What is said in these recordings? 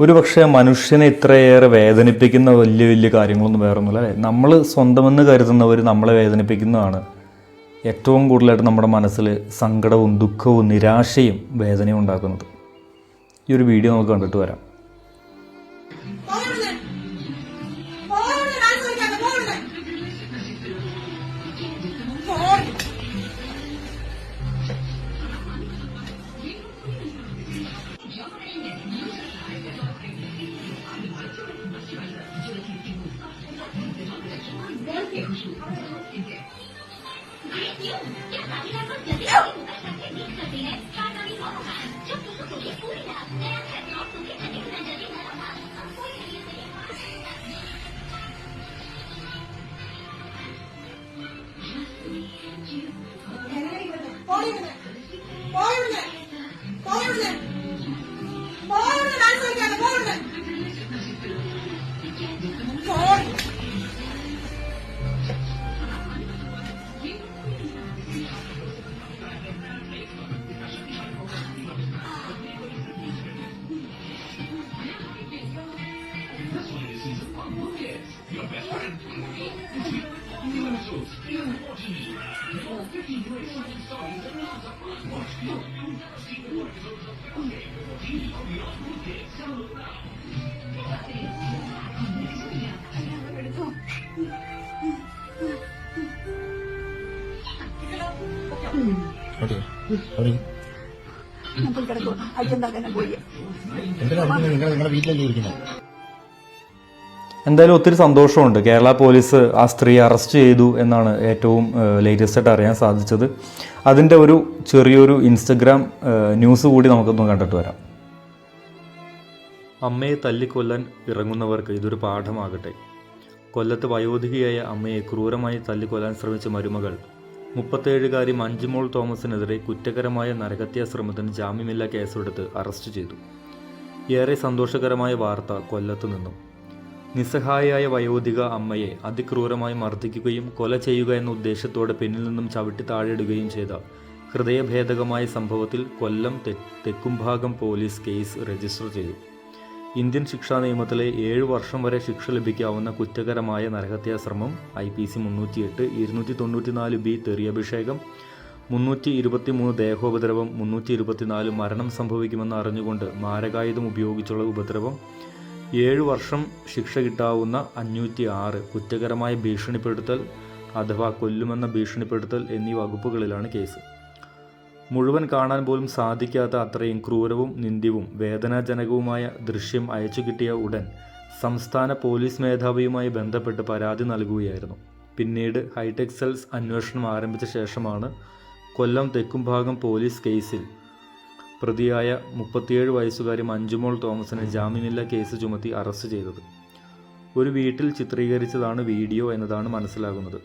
ഒരു പക്ഷേ മനുഷ്യനെ ഇത്രയേറെ വേദനിപ്പിക്കുന്ന വലിയ വലിയ കാര്യങ്ങളൊന്നും വേറൊന്നുമില്ല അല്ലേ? നമ്മൾ സ്വന്തമെന്ന് കരുതുന്നവർ നമ്മളെ വേദനിപ്പിക്കുന്നതാണ്. ഏറ്റവും കൂടുതലായിട്ട് നമ്മുടെ മനസ്സിൽ സങ്കടവും ദുഃഖവും നിരാശയും വേദനയും ഉണ്ടാക്കുന്നത്. ഈ ഒരു വീഡിയോ നമുക്ക് കണ്ടിട്ട് വരാം. Oh! ഓക്കെ അവിടെ on പോയി കിടക്കും അച്ഛൻ Download പോയി എന്തിനാ? നിങ്ങൾ നിങ്ങളുടെ വീട്ടിലല്ലേ ഇരിക്കുന്നത് എന്തായാലും ഒത്തിരി സന്തോഷമുണ്ട്. കേരള പോലീസ് ആ സ്ത്രീ അറസ്റ്റ് ചെയ്തു എന്നാണ് ഏറ്റവും ലേറ്റസ്റ്റ് ആയിട്ട് അറിയാൻ സാധിച്ചത്. അതിന്റെ ഒരു ചെറിയൊരു ഇൻസ്റ്റഗ്രാം ന്യൂസ് കൂടി നമുക്കൊന്ന് കണ്ടിട്ട് വരാം. അമ്മയെ തല്ലിക്കൊല്ലാൻ ഇറങ്ങുന്നവർക്ക് ഇതൊരു പാഠമാകട്ടെ. കൊല്ലത്ത് വയോധികയായ അമ്മയെ ക്രൂരമായി തല്ലിക്കൊല്ലാൻ ശ്രമിച്ച മരുമകൾ. മുപ്പത്തേഴുകാരി മഞ്ജുമോൾ തോമസിനെതിരെ കുറ്റകരമായ നരഹത്യാ ശ്രമത്തിന് ജാമ്യമില്ലാ കേസെടുത്ത് അറസ്റ്റ് ചെയ്തു. ഏറെ സന്തോഷകരമായ വാർത്ത കൊല്ലത്ത് നിന്നും. നിസ്സഹായയായ വയോധിക അമ്മയെ അതിക്രൂരമായി മർദ്ദിക്കുകയും കൊല ചെയ്യുക എന്ന ഉദ്ദേശത്തോടെ പിന്നിൽ നിന്നും ചവിട്ടി താഴെയിടുകയും ചെയ്ത ഹൃദയഭേദകമായ സംഭവത്തിൽ കൊല്ലം തെ- തെക്കുംഭാഗം പോലീസ് കേസ് രജിസ്റ്റർ ചെയ്തു. ഇന്ത്യൻ ശിക്ഷാ നിയമത്തിലെ ഏഴ് വർഷം വരെ ശിക്ഷ ലഭിക്കാവുന്ന കുറ്റകരമായ നരഹത്യാശ്രമം ഐ പി സി മുന്നൂറ്റിയെട്ട് ഇരുന്നൂറ്റി തൊണ്ണൂറ്റിനാല് ബി തെറിയഭിഷേകം മുന്നൂറ്റി ഇരുപത്തിമൂന്ന് ദേഹോപദ്രവം മുന്നൂറ്റി ഇരുപത്തിനാല് മരണം സംഭവിക്കുമെന്ന് അറിഞ്ഞുകൊണ്ട് മാരകായുധം ഉപയോഗിച്ചുള്ള ഉപദ്രവം ഏഴു വർഷം ശിക്ഷ കിട്ടാവുന്ന അഞ്ഞൂറ്റി ആറ് കുറ്റകരമായ ഭീഷണിപ്പെടുത്തൽ അഥവാ കൊല്ലുമെന്ന ഭീഷണിപ്പെടുത്തൽ എന്നീ വകുപ്പുകളിലാണ് കേസ്. മുഴുവൻ കാണാൻ പോലും സാധിക്കാത്ത അത്രയും ക്രൂരവും നിന്ദ്യവും വേദനാജനകവുമായ ദൃശ്യം അയച്ചു കിട്ടിയ ഉടൻ സംസ്ഥാന പോലീസ് മേധാവിയുമായി ബന്ധപ്പെട്ട് പരാതി നൽകുകയായിരുന്നു. പിന്നീട് ഹൈടെക് സെൽസ് അന്വേഷണം ആരംഭിച്ച ശേഷമാണ് കൊല്ലം തെക്കും ഭാഗം പോലീസ് കേസിൽ പ്രതിയായ മുപ്പത്തിയേഴ് വയസ്സുകാരി മഞ്ജുമോൾ തോമസിനെ ജാമ്യമില്ല കേസ് ചുമത്തി അറസ്റ്റ് ചെയ്തത്. ഒരു വീട്ടിൽ ചിത്രീകരിച്ചതാണ് വീഡിയോ എന്നതാണ് മനസ്സിലാകുന്നത്.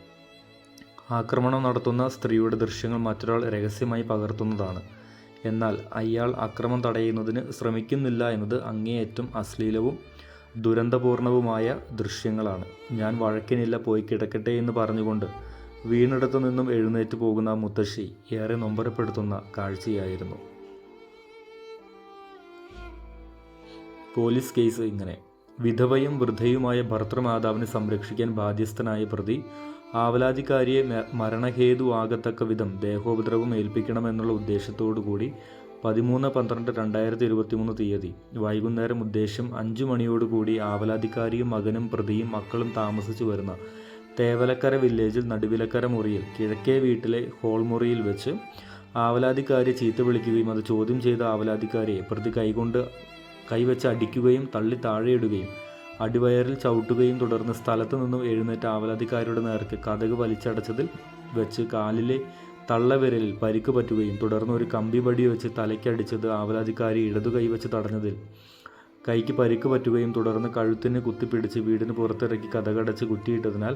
ആക്രമണം നടത്തുന്ന സ്ത്രീയുടെ ദൃശ്യങ്ങൾ മറ്റൊരാൾ രഹസ്യമായി പകർത്തുന്നതാണ്. എന്നാൽ അയാൾ അക്രമം തടയുന്നതിന് ശ്രമിക്കുന്നില്ല എന്നത് അങ്ങേയറ്റം അശ്ലീലവും ദുരന്തപൂർണവുമായ ദൃശ്യങ്ങളാണ്. ഞാൻ വഴക്കിനില്ല പോയി കിടക്കട്ടെ എന്ന് പറഞ്ഞുകൊണ്ട് വീണിടത്തു നിന്നും എഴുന്നേറ്റ് പോകുന്ന മുത്തശ്ശി ഏറെ നൊമ്പരപ്പെടുത്തുന്ന കാഴ്ചയായിരുന്നു. പോലീസ് കേസ് ഇങ്ങനെ. വിധവയും വൃദ്ധയുമായ ഭർത്തൃമാതാവിനെ സംരക്ഷിക്കാൻ ബാധ്യസ്ഥനായ പ്രതി ആവലാതിക്കാരിയെ മരണഹേതുവാകത്തക്ക വിധം ദേഹോപദ്രവം ഏൽപ്പിക്കണമെന്നുള്ള ഉദ്ദേശത്തോടു കൂടി പതിമൂന്ന് പന്ത്രണ്ട് രണ്ടായിരത്തി ഇരുപത്തി മൂന്ന് തീയതി വൈകുന്നേരം ഉദ്ദേശം അഞ്ചു മണിയോടുകൂടി ആവലാതിക്കാരിയും മകനും പ്രതിയും മക്കളും താമസിച്ചു വരുന്ന തേവലക്കര വില്ലേജിൽ നടുവിലക്കര മുറിയിൽ കിഴക്കേ വീട്ടിലെ ഹോൾ മുറിയിൽ വെച്ച് ആവലാതിക്കാരി ചീത്ത വിളിക്കുകയും അത് ചോദ്യം ചെയ്ത ആവലാതിക്കാരിയെ പ്രതി കൈകൊണ്ട് കൈവച്ച് അടിക്കുകയും തള്ളി താഴെയിടുകയും അടിവയറിൽ ചവിട്ടുകയും തുടർന്ന് സ്ഥലത്തു നിന്നും എഴുന്നേറ്റ ആവലാധികാരിയുടെ നേർക്ക് കഥക് വലിച്ചടച്ചതിൽ വെച്ച് കാലിലെ തള്ളവിരലിൽ പരിക്ക് പറ്റുകയും തുടർന്ന് ഒരു കമ്പി വടി വെച്ച് തലയ്ക്കടിച്ചത് ആവലാധികാരി ഇടതു കൈവച്ച് തടഞ്ഞതിൽ കൈക്ക് പരിക്ക് പറ്റുകയും തുടർന്ന് കഴുത്തിന് കുത്തിപ്പിടിച്ച് വീടിന് പുറത്തിറക്കി കഥകടച്ച് കുറ്റിയിട്ടതിനാൽ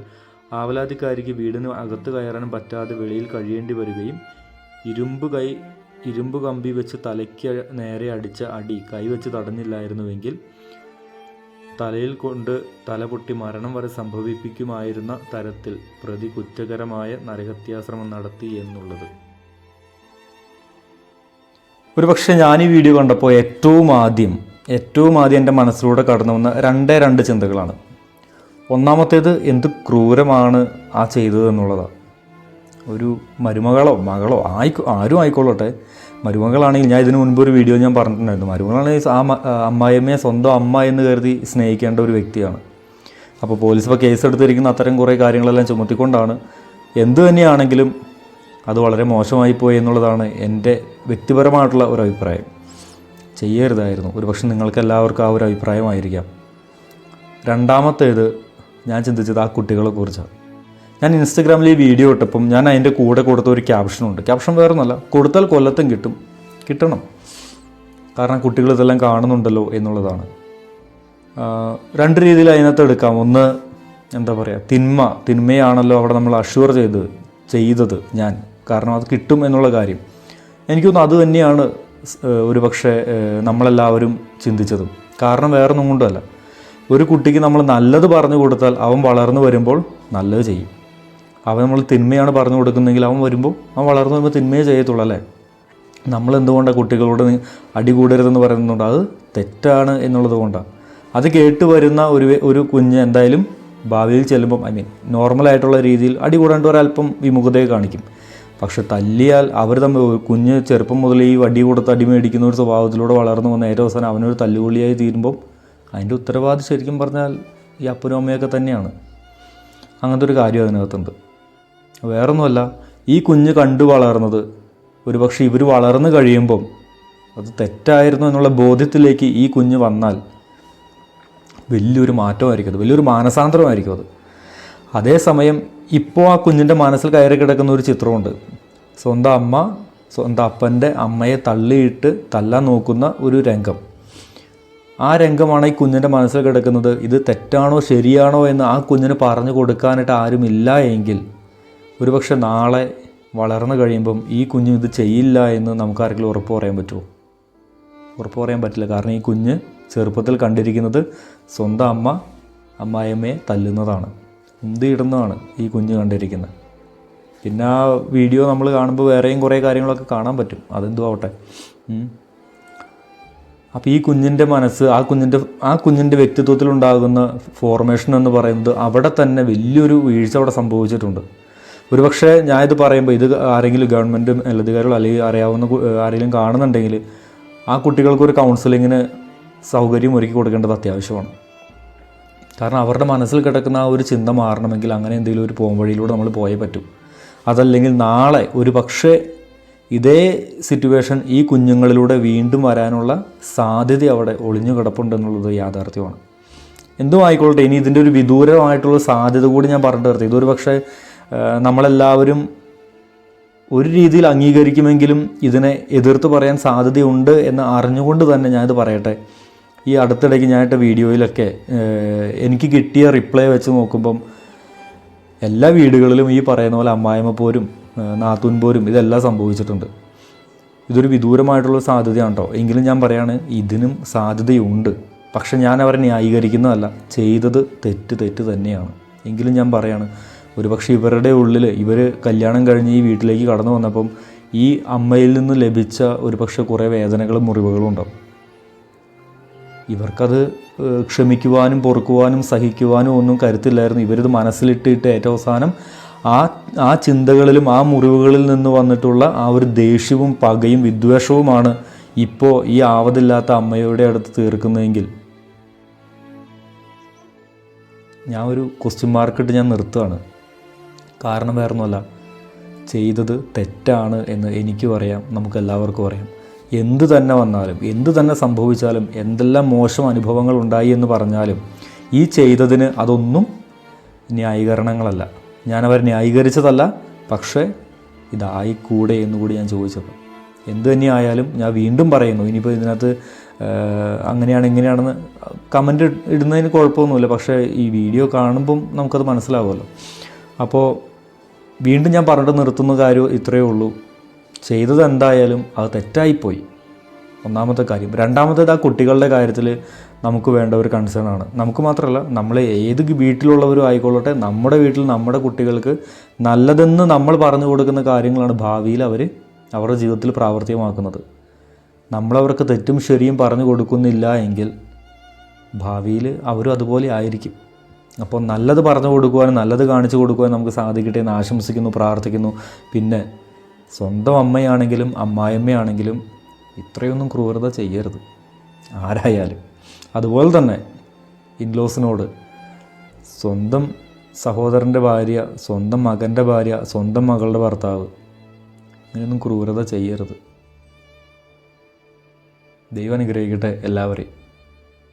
ആവലാധികാരിക്ക് വീടിന് അകത്ത് കയറാൻ പറ്റാതെ വെളിയിൽ കഴിയേണ്ടി വരികയും ഇരുമ്പ് കൈ ഇരുമ്പ് കമ്പി വെച്ച് തലയ്ക്ക് നേരെ അടിച്ച അടി കൈവച്ച് തടഞ്ഞില്ലായിരുന്നുവെങ്കിൽ തലയിൽ കൊണ്ട് തലപൊട്ടി മരണം വരെ സംഭവിപ്പിക്കുമായിരുന്ന തരത്തിൽ പ്രതി കുറ്റകരമായ നരഹത്യാശ്രമം നടത്തി എന്നുള്ളത്. ഒരുപക്ഷെ ഞാൻ ഈ വീഡിയോ കണ്ടപ്പോൾ ഏറ്റവും ആദ്യം ഏറ്റവും ആദ്യം എന്റെ മനസ്സിലൂടെ കടന്നു വന്ന രണ്ടേ രണ്ട് ചിന്തകളാണ്. ഒന്നാമത്തേത് എന്ത് ക്രൂരമാണ് ആ ചെയ്തത് എന്നുള്ളതാണ് ഒരു മരുമകളോ മകളോ ആയിക്കോ ആരും ആയിക്കോളട്ടെ മരുമകളാണെങ്കിൽ ഞാൻ ഇതിനു മുൻപ് ഒരു വീഡിയോ ഞാൻ പറഞ്ഞിട്ടുണ്ടായിരുന്നു. മരുമകളാണെങ്കിൽ ആ അമ്മായിയമ്മയെ സ്വന്തം അമ്മ എന്ന് കരുതി സ്നേഹിക്കേണ്ട ഒരു വ്യക്തിയാണ്. അപ്പോൾ പോലീസ് ഇപ്പോൾ കേസ് എടുത്തിരിക്കുന്ന അത്തരം കുറേ കാര്യങ്ങളെല്ലാം ചുമത്തിക്കൊണ്ടാണ്. എന്തു തന്നെയാണെങ്കിലും അത് വളരെ മോശമായി പോയി എന്നുള്ളതാണ് എന്റെ വ്യക്തിപരമായിട്ടുള്ള ഒരു അഭിപ്രായം. ചെയ്യരുതായിരുന്നു. ഒരുപക്ഷെ നിങ്ങൾക്ക് എല്ലാവർക്കും ആ ഒരു അഭിപ്രായമായിരിക്കാം. രണ്ടാമത്തേത് ഞാൻ ചിന്തിച്ചത് ആ കുട്ടികളെ കുറിച്ചാണ്. ഞാൻ ഇൻസ്റ്റഗ്രാമിൽ ഈ വീഡിയോ ഇട്ടപ്പം ഞാൻ അതിന്റെ കൂടെ കൊടുത്ത ഒരു ക്യാപ്ഷനുണ്ട് ക്യാപ്ഷൻ വേറെ ഒന്നല്ല കൊടുത്താൽ കൊല്ലത്തും കിട്ടും. കിട്ടണം. കാരണം കുട്ടികൾ ഇതെല്ലാം കാണുന്നുണ്ടല്ലോ എന്നുള്ളതാണ്. രണ്ട് രീതിയിൽ അതിനകത്ത് എടുക്കാം. ഒന്ന് എന്താ പറയുക തിന്മ. തിന്മയാണല്ലോ അവിടെ നമ്മൾ അഷ്യൂർ ചെയ്ത് ചെയ്തത് ഞാൻ. കാരണം അത് കിട്ടും എന്നുള്ള കാര്യം. എനിക്ക് തോന്നുന്നു അത് തന്നെയാണ് ഒരു പക്ഷേ നമ്മളെല്ലാവരും ചിന്തിച്ചതും. കാരണം വേറൊന്നും കൊണ്ടല്ല ഒരു കുട്ടിക്ക് നമ്മൾ നല്ലത് പറഞ്ഞു കൊടുത്താൽ അവൻ വളർന്നു വരുമ്പോൾ നല്ലത് ചെയ്യും. അവൻ നമ്മൾ തിന്മയാണ് പറഞ്ഞു കൊടുക്കുന്നതെങ്കിൽ അവൻ വരുമ്പോൾ അവൻ വളർന്നു വരുമ്പോൾ തിന്മയെ ചെയ്യത്തുള്ളൂ അല്ലേ? നമ്മൾ എന്തുകൊണ്ടാണ് കുട്ടികളോട് അടി കൂടരുതെന്ന് പറയുന്നുണ്ട് അത് തെറ്റാണ് എന്നുള്ളത് കൊണ്ടാണ് അത് കേട്ട് വരുന്ന ഒരു ഒരു കുഞ്ഞ് എന്തായാലും ഭാവിയിൽ ചെല്ലുമ്പം ഐ മീൻ നോർമലായിട്ടുള്ള രീതിയിൽ അടി കൂടാണ്ട് ഒരല്പം വിമുഖതയെ കാണിക്കും. പക്ഷെ തല്ലിയാൽ അവർ തമ്മിൽ കുഞ്ഞ് ചെറുപ്പം മുതൽ ഈ വടി കൊടുത്ത് അടി മേടിക്കുന്ന ഒരു സ്വഭാവത്തിലൂടെ വളർന്നു വന്ന ഏറ്റവും അവസാനം അവനൊരു തല്ലുകൊള്ളിയായി തീരുമ്പം അതിന്റെ ഉത്തരവാദി ശരിക്കും പറഞ്ഞാൽ ഈ അപ്പനും അമ്മയൊക്കെ തന്നെയാണ്. അങ്ങനത്തെ ഒരു കാര്യം അതിനകത്തുണ്ട്. വേറൊന്നുമല്ല ഈ കുഞ്ഞ് കണ്ടു വളർന്നത്. ഒരുപക്ഷെ ഇവർ വളർന്നു കഴിയുമ്പം അത് തെറ്റായിരുന്നു എന്നുള്ള ബോധ്യത്തിലേക്ക് ഈ കുഞ്ഞ് വന്നാൽ വലിയൊരു മാറ്റമായിരിക്കും അത് വലിയൊരു മാനസാന്തരമായിരിക്കും അത്. അതേസമയം ഇപ്പോൾ ആ കുഞ്ഞിന്റെ മനസ്സിൽ കയറി കിടക്കുന്ന ഒരു ചിത്രമുണ്ട്. സ്വന്തം അമ്മ സ്വന്തം അപ്പന്റെ അമ്മയെ തള്ളിയിട്ട് തല്ലാൻ നോക്കുന്ന ഒരു രംഗം. ആ രംഗമാണ് ഈ കുഞ്ഞിന്റെ മനസ്സിൽ കിടക്കുന്നത്. ഇത് തെറ്റാണോ ശരിയാണോ എന്ന് ആ കുഞ്ഞിന് പറഞ്ഞു കൊടുക്കാനായിട്ട് ആരുമില്ല എങ്കിൽ ഒരുപക്ഷെ നാളെ വളർന്നു കഴിയുമ്പം ഈ കുഞ്ഞ് ഇത് ചെയ്യില്ല എന്ന് നമുക്ക് ആർക്കെങ്കിലും ഉറപ്പ് പറയാൻ പറ്റുമോ? ഉറപ്പ് പറയാൻ പറ്റില്ല. കാരണം ഈ കുഞ്ഞ് ചെറുപ്പത്തിൽ കണ്ടിരിക്കുന്നത് സ്വന്തം അമ്മ അമ്മായിയമ്മയെ തല്ലുന്നതാണ്. ഉന്തിയിടുന്നതാണ് ഈ കുഞ്ഞ് കണ്ടിരിക്കുന്നത്. പിന്നെ ആ വീഡിയോ നമ്മൾ കാണുമ്പോൾ വേറെയും കുറേ കാര്യങ്ങളൊക്കെ കാണാൻ പറ്റും. അതെന്തു ആവട്ടെ. അപ്പോൾ ഈ കുഞ്ഞിന്റെ മനസ്സ് ആ കുഞ്ഞിന്റെ ആ കുഞ്ഞിന്റെ വ്യക്തിത്വത്തിലുണ്ടാകുന്ന ഫോർമേഷൻ എന്ന് പറയുന്നത് അവിടെ തന്നെ വലിയൊരു വീഴ്ച അവിടെ സംഭവിച്ചിട്ടുണ്ട്. ഒരുപക്ഷെ ഞാനിത് പറയുമ്പോൾ ഇത് ആരെങ്കിലും ഗവൺമെന്റ് മേലധികാരികൾ അല്ലെങ്കിൽ അറിയാവുന്ന ആരെങ്കിലും കാണുന്നുണ്ടെങ്കിൽ ആ കുട്ടികൾക്ക് ഒരു കൗൺസിലിങ്ങിന് സൗകര്യം ഒരുക്കി കൊടുക്കേണ്ടത് അത്യാവശ്യമാണ്. കാരണം അവരുടെ മനസ്സിൽ കിടക്കുന്ന ആ ഒരു ചിന്ത മാറണമെങ്കിൽ അങ്ങനെ എന്തെങ്കിലും ഒരു പോംവഴിയിലൂടെ നമ്മൾ പോയേ പറ്റൂ. അതല്ലെങ്കിൽ നാളെ ഒരു പക്ഷേ ഇതേ സിറ്റുവേഷൻ ഈ കുഞ്ഞുങ്ങളിലൂടെ വീണ്ടും വരാനുള്ള സാധ്യത അവിടെ ഒളിഞ്ഞു കിടപ്പുണ്ടെന്നുള്ളത് യാഥാർത്ഥ്യമാണ്. എന്തും ആയിക്കോട്ടെ ഇനി ഇതിന്റെ ഒരു വിദൂരമായിട്ടുള്ള സാധ്യത കൂടി ഞാൻ പറഞ്ഞു തീർത്തി ഇതൊരു പക്ഷേ നമ്മളെല്ലാവരും ഒരു രീതിയിൽ അംഗീകരിക്കുമെങ്കിലും ഇതിനെ എതിർത്ത് പറയാൻ സാധ്യതയുണ്ട് എന്ന് അറിഞ്ഞുകൊണ്ട് തന്നെ ഞാനിത് പറയട്ടെ. ഈ അടുത്തിടയ്ക്ക് ഞാനിട്ട വീഡിയോയിലൊക്കെ എനിക്ക് കിട്ടിയ റിപ്ലൈ വെച്ച് നോക്കുമ്പം എല്ലാ വീടുകളിലും ഈ പറയുന്ന പോലെ അമ്മായിമ്മ പോരും നാത്തൂൻ പോരും ഇതെല്ലാം സംഭവിച്ചിട്ടുണ്ട്. ഇതൊരു വിദൂരമായിട്ടുള്ള സാധ്യതയാണ് കേട്ടോ എങ്കിലും ഞാൻ പറയാണ് ഇതിനും സാധ്യതയുണ്ട്. പക്ഷെ ഞാൻ അവരെ ന്യായീകരിക്കുന്നതല്ല ചെയ്തത് തെറ്റ് തെറ്റ് തന്നെയാണ്. എങ്കിലും ഞാൻ പറയാണ് ഒരുപക്ഷെ ഇവരുടെ ഉള്ളിൽ ഇവർ കല്യാണം കഴിഞ്ഞ് ഈ വീട്ടിലേക്ക് കടന്നു വന്നപ്പം ഈ അമ്മയിൽ നിന്ന് ലഭിച്ച ഒരുപക്ഷെ കുറേ വേദനകളും മുറിവുകളും ഉണ്ടാവും. ഇവർക്കത് ക്ഷമിക്കുവാനും പൊറുക്കുവാനും സഹിക്കുവാനും ഒന്നും കരുത്തില്ലായിരുന്നു. ഇവരിത് മനസ്സിലിട്ടിട്ട് ഏറ്റവും അവസാനം ആ ആ ചിന്തകളിലും ആ മുറിവുകളിൽ നിന്ന് വന്നിട്ടുള്ള ആ ഒരു ദേഷ്യവും പകയും വിദ്വേഷവുമാണ് ഇപ്പോൾ ഈ ആവതില്ലാത്ത അമ്മയുടെ അടുത്ത് തീർക്കുന്നതെങ്കിൽ. ഞാൻ ഒരു ക്വസ്റ്റ്യൻ മാർക്കിട്ട് ഞാൻ നിർത്തുകയാണ് കാരണം വേറൊന്നുമല്ല. ചെയ്തത് തെറ്റാണ് എന്ന് എനിക്കും അറിയാം നമുക്ക് എല്ലാവർക്കും അറിയാം. എന്ത് തന്നെ വന്നാലും എന്ത് തന്നെ സംഭവിച്ചാലും എന്തെല്ലാം മോശം അനുഭവങ്ങൾ ഉണ്ടായി എന്ന് പറഞ്ഞാലും ഈ ചെയ്തതിന് അതൊന്നും ന്യായീകരണങ്ങളല്ല. ഞാനവരെ ന്യായീകരിച്ചതല്ല പക്ഷേ ഇതായിക്കൂടെ എന്നുകൂടി ഞാൻ ചോദിച്ചപ്പോൾ എന്ത് തന്നെയായാലും ഞാൻ വീണ്ടും പറയുന്നു. ഇനിയിപ്പോൾ ഇതിനകത്ത് അങ്ങനെയാണ് ഇങ്ങനെയാണെന്ന് കമന്റ് ഇടുന്നതിന് കുഴപ്പമൊന്നുമില്ല. പക്ഷേ ഈ വീഡിയോ കാണുമ്പം നമുക്കത് മനസ്സിലാവുമല്ലോ. അപ്പോൾ വീണ്ടും ഞാൻ പറഞ്ഞിട്ട് നിർത്തുന്ന കാര്യം ഇത്രയേ ഉള്ളൂ. ചെയ്തത് എന്തായാലും അത് തെറ്റായിപ്പോയി. ഒന്നാമത്തെ കാര്യം. രണ്ടാമത്തേത് ആ കുട്ടികളുടെ കാര്യത്തിൽ നമുക്ക് വേണ്ട ഒരു കൺസേൺ ആണ്. നമുക്ക് മാത്രമല്ല നമ്മൾ ഏത് വീട്ടിലുള്ളവരും ആയിക്കൊള്ളട്ടെ നമ്മുടെ വീട്ടിൽ നമ്മുടെ കുട്ടികൾക്ക് നല്ലതെന്ന് നമ്മൾ പറഞ്ഞു കൊടുക്കുന്ന കാര്യങ്ങളാണ് ഭാവിയിൽ അവർ അവരുടെ ജീവിതത്തിൽ പ്രാവർത്തികമാക്കുന്നത്. നമ്മളവർക്ക് തെറ്റും ശരിയും പറഞ്ഞു കൊടുക്കുന്നില്ല എങ്കിൽ ഭാവിയിൽ അവരും അതുപോലെ ആയിരിക്കും. അപ്പോൾ നല്ലത് പറഞ്ഞു കൊടുക്കുവാനും നല്ലത് കാണിച്ചു കൊടുക്കുവാനും നമുക്ക് സാധിക്കട്ടെ എന്ന് ആശംസിക്കുന്നു പ്രാർത്ഥിക്കുന്നു. പിന്നെ സ്വന്തം അമ്മയാണെങ്കിലും അമ്മായിയമ്മയാണെങ്കിലും ഇത്രയൊന്നും ക്രൂരത ചെയ്യരുത്. ആരായാലും. അതുപോലെ തന്നെ ഇൻലോസിനോട് സ്വന്തം സഹോദരന്റെ ഭാര്യ സ്വന്തം മകന്റെ ഭാര്യ സ്വന്തം മകളുടെ ഭർത്താവ് ഇങ്ങനെയൊന്നും ക്രൂരത ചെയ്യരുത്. ദൈവം അനുഗ്രഹിക്കട്ടെ എല്ലാവരെയും.